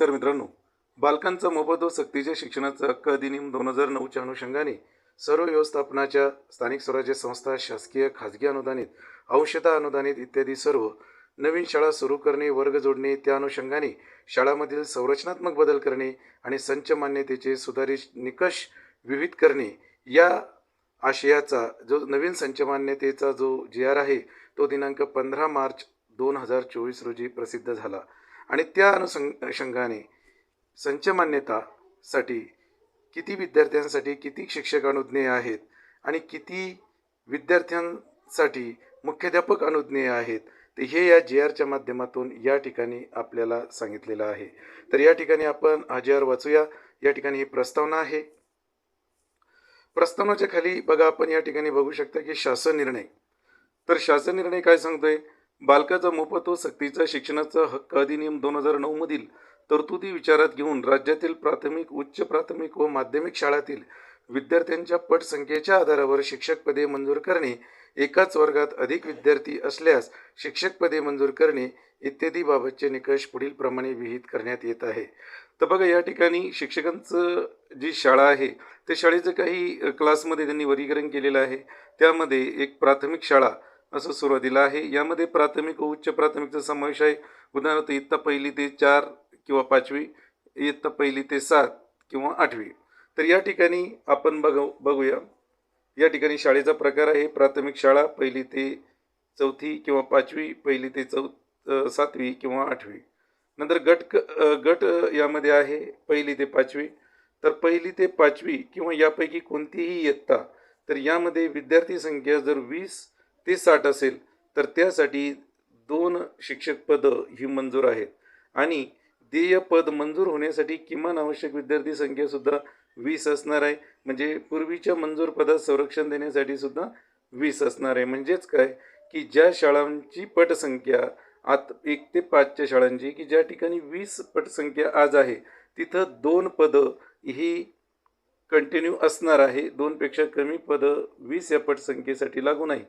नमस्कार मित्रांनो. बालकांचा मोफत व सक्तीच्या शिक्षणाचा हक्क अधिनियम दोन हजार नऊच्या अनुषंगाने सर्व व्यवस्थापनाच्या स्थानिक स्वराज्य संस्था शासकीय खाजगी अनुदानित अंशता अनुदानित इत्यादी सर्व नवीन शाळा सुरू करणे वर्ग जोडणे त्या अनुषंगाने शाळामधील संरचनात्मक बदल करणे आणि संच मान्यतेचे सुधारित निकष विविध करणे या आशयाचा जो नवीन संच मान्यतेचा जो जी आर आहे तो दिनांक पंधरा मार्च दोन हजार चोवीस रोजी प्रसिद्ध झाला. आणि त्या अनुषंगाने संच मान्यतासाठी किती विद्यार्थ्यांसाठी किती शिक्षक अनुज्ञेय आहेत आणि किती विद्यार्थ्यांसाठी मुख्याध्यापक अनुज्ञेय आहेत ते हे या जे आरच्या माध्यमातून या ठिकाणी आपल्याला सांगितलेलं आहे. तर या ठिकाणी आपण हा आर वाचूया. या ठिकाणी ही प्रस्तावना आहे. प्रस्तावनाच्या खाली बघा आपण या ठिकाणी बघू शकता की शासन निर्णय. तर शासन निर्णय काय सांगतोय? बालकाचा मोफत व सक्तीचा शिक्षणाचा हक्क अधिनियम दोन हजार नऊमधील तरतुदी विचारात घेऊन राज्यातील प्राथमिक उच्च प्राथमिक व माध्यमिक शाळातील विद्यार्थ्यांच्या पटसंख्येच्या आधारावर शिक्षक पदे मंजूर करणे एकाच वर्गात अधिक विद्यार्थी असल्यास शिक्षक पदे मंजूर करणे इत्यादी बाबतचे निकष पुढील प्रमाणे विहित करण्यात येत आहे. तर बघा या ठिकाणी शिक्षकांचं जी शाळा आहे त्या शाळेचं काही क्लासमध्ये त्यांनी वर्गीकरण केलेलं आहे. त्यामध्ये एक प्राथमिक शाळा असं सुरुवातीला आहे. यामध्ये प्राथमिक व उच्च प्राथमिकचा समावेश आहे. उदाहरणार्थ इयत्ता पहिली ते चार किंवा पाचवी इयत्ता पहिली ते सात किंवा आठवी. तर या ठिकाणी आपण बघ बघूया. या ठिकाणी शाळेचा प्रकार आहे. प्राथमिक शाळा पहिली ते चौथी किंवा पाचवी पहिली ते चौ सातवी किंवा आठवी. नंतर गट क गट यामध्ये आहे. पहिली ते पाचवी. तर पहिली ते पाचवी किंवा यापैकी कोणतीही इयत्ता तर यामध्ये विद्यार्थी संख्या जर वीस ते साठ असेल तर त्यासाठी दोन शिक्षक पदं ही मंजूर आहेत. आणि देय पद मंजूर होण्यासाठी किमान आवश्यक विद्यार्थी संख्यासुद्धा वीस असणार आहे. म्हणजे पूर्वीच्या मंजूर पदात संरक्षण देण्यासाठी सुद्धा वीस असणार आहे. म्हणजेच काय? की ज्या शाळांची पटसंख्या आत एक ते पाचच्या शाळांची की ज्या ठिकाणी वीस पटसंख्या आज आहे तिथं दोन पदं ही कंटिन्यू असणार आहे. दोनपेक्षा कमी पदं वीस या पटसंख्येसाठी लागू नाही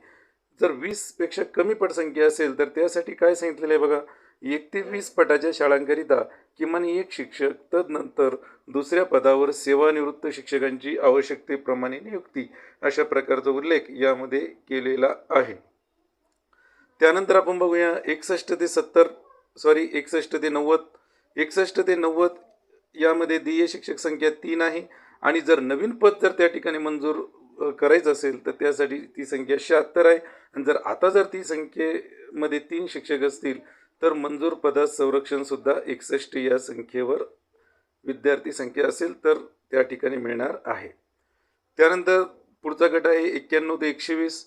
जर वीसपेक्षा कमी पटसंख्या असेल तर त्यासाठी काय सांगितलेलं आहे बघा? एक ते वीस पटाच्या शाळांकरिता किमान एक शिक्षक तदनंतर दुसऱ्या पदावर सेवानिवृत्त शिक्षकांची आवश्यकतेप्रमाणे नियुक्ती अशा प्रकारचा उल्लेख यामध्ये केलेला आहे. त्यानंतर आपण बघूया एकसष्ट ते सत्तर सॉरी एकसष्ट ते नव्वद. एकसष्ट ते नव्वद यामध्ये देय शिक्षक संख्या तीन आहे. आणि जर नवीन पद जर त्या ठिकाणी मंजूर करायचं असेल तर त्यासाठी ती संख्या शहात्तर आहे. आणि जर आता जर ती संख्येमध्ये तीन शिक्षक असतील तर मंजूर पदात संरक्षणसुद्धा एकसष्ट या संख्येवर विद्यार्थी संख्या असेल तर त्या ठिकाणी मिळणार आहे. त्यानंतर पुढचा गट आहे एक्क्याण्णव ते एकशे वीस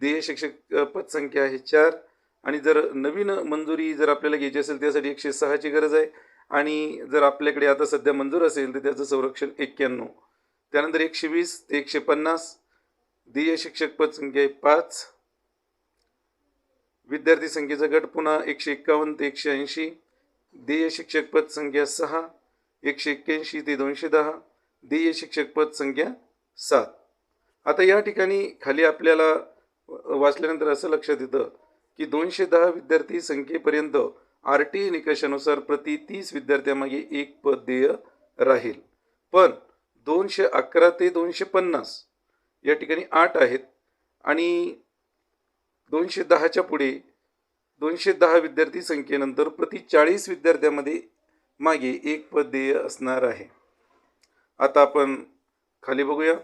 ध्येय शिक्षक पदसंख्या आहे चार. आणि जर नवीन मंजुरी जर आपल्याला घ्यायची असेल त्यासाठी एकशे सहाची गरज आहे. आणि जर आपल्याकडे आता सध्या मंजूर असेल तर त्याचं संरक्षण एक्क्याण्णव. त्यानंतर एकशे वीस ते एकशे पन्नास देय शिक्षक पदसंख्या आहे पाच विद्यार्थी संख्येचा गट पुन्हा एकशे एक्कावन्न ते एकशे ऐंशी देय शिक्षक पद संख्या सहा एकशे एक्क्याऐंशी ते दोनशे दहा देय शिक्षक पद संख्या सात. आता या ठिकाणी खाली आपल्याला वाचल्यानंतर असं लक्षात येतं की दोनशे दहा विद्यार्थी संख्येपर्यंत आर टी निकषानुसार प्रति तीस विद्यार्थ्यामागे एक पद देय राहील. दोनशे अकरा ते दोनशे पन्नास या ठिकाणी आठ आहेत. आणि दोनशे दहाच्या पुढे दोनशे दहा विद्यार्थी संख्येनंतर प्रति चाळीस विद्यार्थ्यामध्ये मागे एक पद देय असणार आहे. आता आपण खाली बघूया.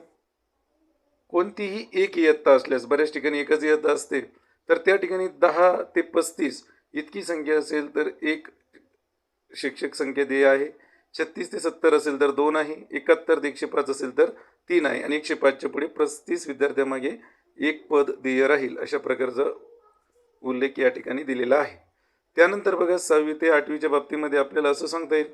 कोणतीही एक इयत्ता असल्यास बऱ्याच ठिकाणी एकच इयत्ता असते तर त्या ठिकाणी दहा ते पस्तीस इतकी संख्या असेल तर एक शिक्षक संख्या देय आहे. छत्तीस ते सत्तर असेल तर दोन आहे एकाहत्तर ते एकशे पाच असेल तर तीन आहे. आणि एकशे पाचच्या पुढे पस्तीस विद्यार्थ्यामागे एक पद देय राहील अशा प्रकारचा उल्लेख या ठिकाणी दिलेला आहे. त्यानंतर बघा सहावी ते आठवीच्या बाबतीमध्ये आपल्याला असं सांगता येईल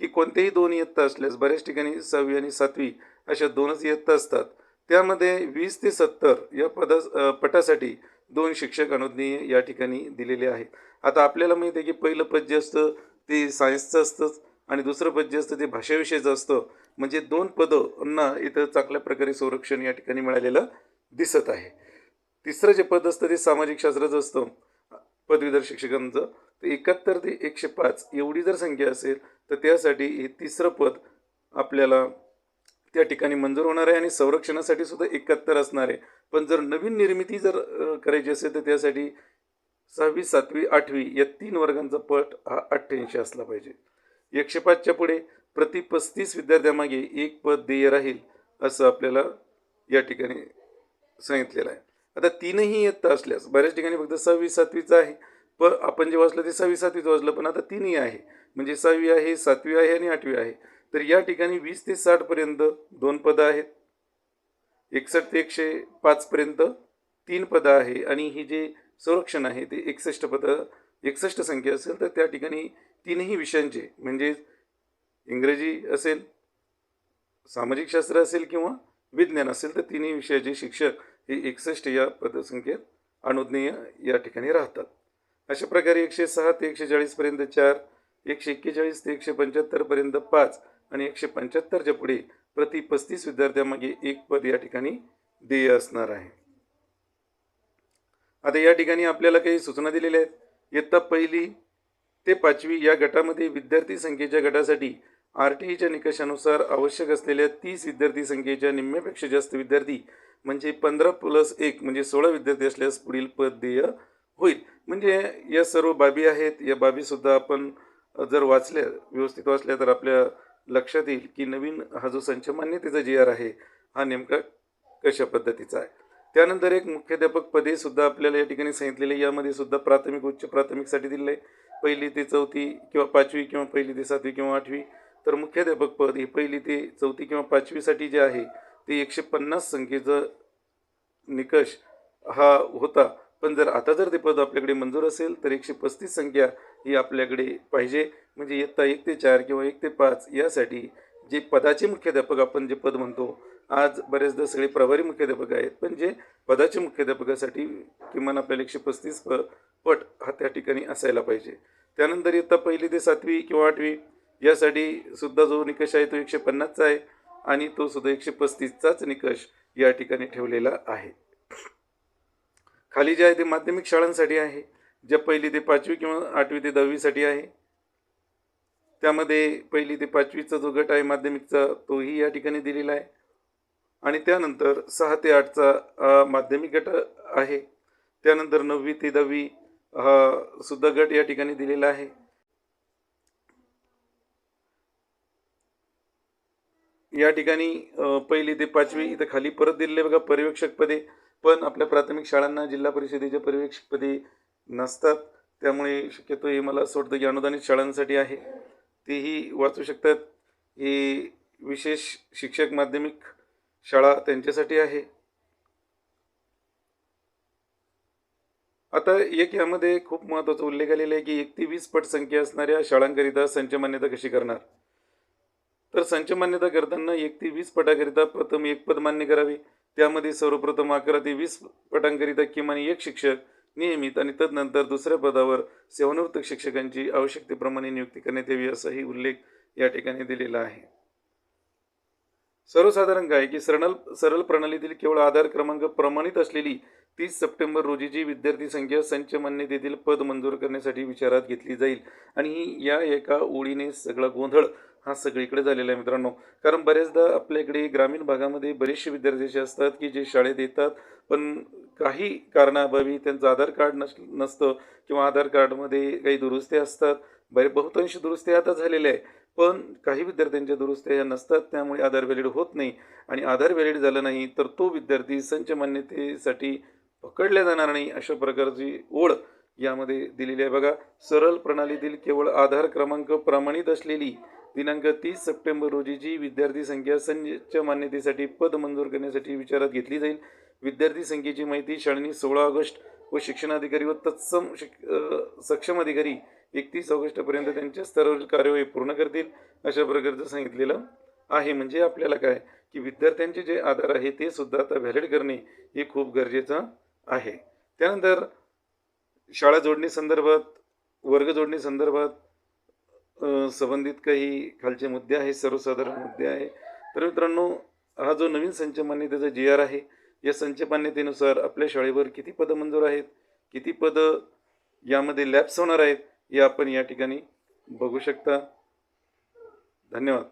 की कोणतेही दोन इयत्ता असल्यास बऱ्याच ठिकाणी सहावी आणि सातवी अशा दोनच इयत्ता असतात. त्यामध्ये वीस ते सत्तर या पदा पटासाठी दोन शिक्षक अनुज्ञेय या ठिकाणी दिलेले आहेत. आता आपल्याला माहिती आहे की पहिलं पद जे असतं ते सायन्सचं असतंच. आणि दुसरं पद जे असतं ते भाषाविषयीचं असतं. म्हणजे दोन पदं इथं चांगल्या प्रकारे संरक्षण या ठिकाणी मिळालेलं दिसत आहे. तिसरं जे पद असतं ते सामाजिक शास्त्राचं असतं. पदवीधर शिक्षकांचं. तर एकाहत्तर ते एकशे पाच एवढी जर संख्या असेल तर त्यासाठी हे तिसरं पद आपल्याला त्या ठिकाणी मंजूर होणार आहे आणि संरक्षणासाठी सुद्धा एकाहत्तर असणार आहे. पण जर नवीन निर्मिती जर करायची असेल तर त्यासाठी सहावी सातवी आठवी या तीन वर्गांचा पट हा अठ्ठ्याऐंशी असला पाहिजे. एकशे पाचच्या पुढे प्रति पस्तीस विद्यार्थ्यामागे एक पद देय राहील असं आपल्याला या ठिकाणी सांगितलेलं आहे. आता तीनही इयत्ता असल्यास बऱ्याच ठिकाणी फक्त सहावी सातवीचं आहे. प आपण जे वाचलं ते सहावी सातवीचं वाचलं पण आता तीनही आहे. म्हणजे सहावी आहे सातवी आहे आणि आठवी आहे. तर या ठिकाणी वीस ते साठपर्यंत दोन पदं आहेत. एकसष्ट ते एकशे पाचपर्यंत तीन पदं आहे. आणि ही जे संरक्षण आहे. ते एकसष्ट पदं एकसष्ट संख्या असेल तर त्या ठिकाणी तीनही विषयांचे म्हणजे इंग्रजी असेल सामाजिक शास्त्र असेल किंवा विज्ञान असेल तर तिन्ही विषयाचे शिक्षक हे एकसष्ट या पदसंख्येत अनुज्ञेय या ठिकाणी राहतात. अशा प्रकारे एकशे सहा ते एकशे चाळीसपर्यंत चार एकशे एक्केचाळीस ते एकशे पंच्याहत्तरपर्यंत पाच आणि एकशे पंच्याहत्तरच्या पुढे प्रति पस्तीस विद्यार्थ्यामागे एक पद या ठिकाणी देय असणार आहे. आता या ठिकाणी आपल्याला काही सूचना दिलेल्या आहेत. इयत्ता पहिली ते पाचवी या गटामध्ये विद्यार्थी संख्येच्या गटासाठी आर टी ईच्या निकषानुसार आवश्यक असलेल्या तीस विद्यार्थी संख्येच्या निम्म्यापेक्षा जास्त विद्यार्थी म्हणजे पंधरा प्लस एक म्हणजे सोळा विद्यार्थी असल्यास पुढील पद देय होईल. म्हणजे या सर्व बाबी आहेत. या बाबीसुद्धा आपण जर वाचल्या व्यवस्थित वाचल्या तर आपल्या लक्षात येईल की नवीन हा जो संच मान्यतेचा जी आर आहे हा नेमका कशा पद्धतीचा आहे? त्यानंतर एक मुख्याध्यापक पदे सुद्धा आपल्याला या ठिकाणी सांगितलेले यामध्ये सुद्धा प्राथमिक उच्च प्राथमिकसाठी दिलेलं आहे. पहिली ते चौथी किंवा पाचवी किंवा पहिली ते सातवी किंवा आठवी. तर मुख्याध्यापक पद हे पहिली ते चौथी किंवा पाचवीसाठी जे आहे ते एकशे पन्नास संख्येचं निकष हा होता. पण जर आता जर ते पद आपल्याकडे मंजूर असेल तर एकशे पस्तीस संख्या ही आपल्याकडे पाहिजे. म्हणजे इयत्ता एक ते चार किंवा एक ते पाच यासाठी जे पदाचे मुख्याध्यापक आपण जे पद म्हणतो आज बरेचदा सगळे प्रभारी मुख्याध्यापक आहेत पण जे पदाच्या मुख्याध्यापकासाठी किमान आपल्याला एकशे पस्तीस प पट हा त्या ठिकाणी असायला पाहिजे. त्यानंतर इयत्ता पहिली ते सातवी किंवा आठवी यासाठी सुद्धा जो निकष आहे तो एकशे पन्नासचा आहे आणि तो सुद्धा एकशे पस्तीसचाच निकष या ठिकाणी ठेवलेला आहे. खाली जे आहे ते माध्यमिक शाळांसाठी आहे जे पहिली ते पाचवी किंवा आठवी ते दहावीसाठी आहे. त्यामध्ये पहिली ते पाचवीचा जो गट आहे माध्यमिकचा तोही या ठिकाणी दिलेला आहे. आणि त्यानंतर सहा ते आठचा माध्यमिक गट आहे. त्यानंतर नववी ते दहावी हा सुद्धा गट या ठिकाणी दिलेला आहे. या ठिकाणी पहिली ते पाचवी इथं खाली परत दिलेले बघा पर्यवेक्षक पदे पण आपल्या प्राथमिक शाळांना जिल्हा परिषदेच्या पर्यवेक्षक पदे नसतात. त्यामुळे शक्यतो हे मला असं वाटतं की अनुदानित शाळांसाठी आहे. तेही वाचू शकतात. हे विशेष शिक्षक माध्यमिक शाळा त्यांच्यासाठी आहे. आता एक यामध्ये खूप महत्त्वाचा उल्लेख आलेला आहे की एक ते वीस पट संख्या असणाऱ्या शाळांकरिता संच मान्यता कशी करणार? तर संच मान्यता करताना एक ते वीस पटाकरिता प्रथम एक पद मान्य करावे. त्यामध्ये सर्वप्रथम अकरा ते वीस पटांकरिता किमान एक शिक्षक नियमित आणि तदनंतर दुसऱ्या पदावर सेवानिवृत्त शिक्षकांची आवश्यकतेप्रमाणे नियुक्ती करण्यात यावी असाही उल्लेख या ठिकाणी दिलेला आहे. सर्वसाधारण काय की सरळ सरल प्रणालीतील केवळ आधार क्रमांक प्रमाणित असलेली तीस सप्टेंबर रोजीची विद्यार्थी संख्या संच मान्यतेतील पद मंजूर करण्यासाठी विचारात घेतली जाईल. आणि ही या एका ओळीने सगळा गोंधळ हा सगळीकडे झालेला आहे मित्रांनो. कारण बऱ्याचदा आपल्याकडे ग्रामीण भागामध्ये बरेचसे विद्यार्थी असे असतात की जे शाळेत येतात पण काही कारणाअभावी त्यांचं आधार कार्ड नस नसतं किंवा आधार कार्डमध्ये काही दुरुस्त्या असतात. बरे बहुतांश दुरुस्त्या आता झालेल्या आहे पण काही विद्यार्थ्यांच्या दुरुस्त्या नसतात त्यामुळे आधार व्हॅलिड होत नाही. आणि आधार व्हॅलिड झालं नाही तर तो विद्यार्थी संच मान्यतेसाठी पकडल्या जाणार नाही अशा प्रकारची ओळ यामध्ये दिलेली आहे. बघा सरळ प्रणालीतील केवळ आधार क्रमांक प्रमाणित असलेली दिनांक तीस सप्टेंबर रोजीची विद्यार्थी संख्या संच मान्यतेसाठी पद मंजूर करण्यासाठी विचारात घेतली जाईल. विद्यार्थी संख्येची माहिती शाळेने सोळा ऑगस्ट व शिक्षणाधिकारी व तत्सम शिक सक्षम अधिकारी एकतीस ऑगस्टपर्यंत त्यांच्या स्तरावरील कार्यवाही पूर्ण करतील अशा प्रकारचं सांगितलेलं आहे. म्हणजे आपल्याला काय? की विद्यार्थ्यांचे जे आधार आहे ते सुद्धा आता व्हॅलिड करणे हे खूप गरजेचं आहे. त्यानंतर शाळा जोडणी संदर्भात वर्ग जोडणी संदर्भात संबंधित काही खालचे मुद्दे आहेत सर्वसाधारण मुद्दे आहे तर मित्रांनो हा जो नवीन संच मान्यतेचा जी आर आहे या संच मान्यतेनुसार आपल्या शाळेवर किती पदं मंजूर आहेत? किती पदं यामध्ये लॅब्स होणार आहेत? हे आपण या ठिकाणी बघू शकता. धन्यवाद.